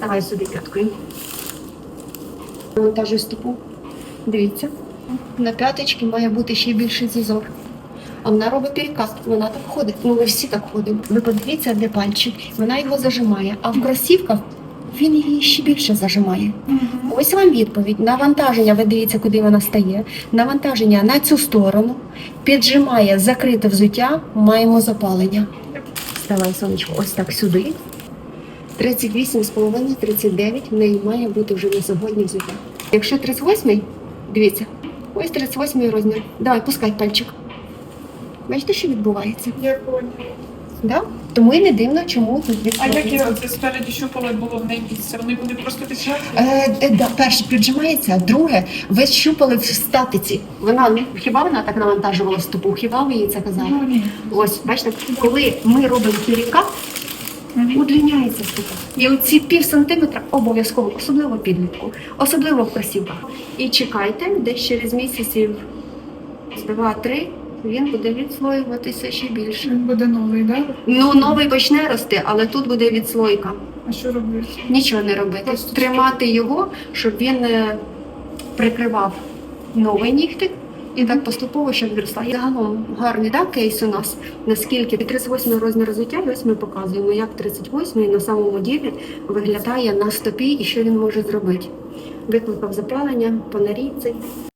Ставай сюди п'яткою. Монтажуй стопу. Дивіться. На п'яточці має бути ще більший зазор. А вона робить перекат, вона так ходить. Ну, ми всі так ходимо. Ви подивіться, де пальчик. Вона його зажимає. А в кросівках він її ще більше зажимає. Ось вам відповідь. Навантаження, ви дивіться, куди вона стає. Навантаження на цю сторону. Піджимає закрите взуття, маємо запалення. Ставай, сонечко, ось так сюди. 38,5, 39 в неї має бути вже на сьогодні взуття. Якщо 38, дивіться, ось 38 розмір. Давай, пускай пальчик. Бачите, що відбувається? Я поняла. Да? Тому і не дивно, чому тут А як я це спереді щупали було в неї місце? Вони буде просто піджати? Е, е, да, перше піджимається, а друге, ви щупали в статиці. Вона ну, хіба вона так навантажувала стопу? Хіба ви їй це казали? Ну ні. Ось, бачите, коли ми робимо Мгм. Удлиняється стопа. І оці пів сантиметра обов'язково, особливо підлітку, особливо в кросівках. І чекайте, десь через місяців два-три він буде відслоюватися ще більше. Він буде новий, так? Да? Ну, новий почне рости, але тут буде відслойка. А що робити? Нічого не робити. Просто Тримати його, щоб він е, прикривав новий нігтик. І так поступово, щоб відростає. Загалом гарний да, кейс у нас. Наскільки 38 розмір взуття, і ось ми показуємо, як 38 на самому ділі виглядає на стопі і що він може зробити. Викликав запалення по нарідці.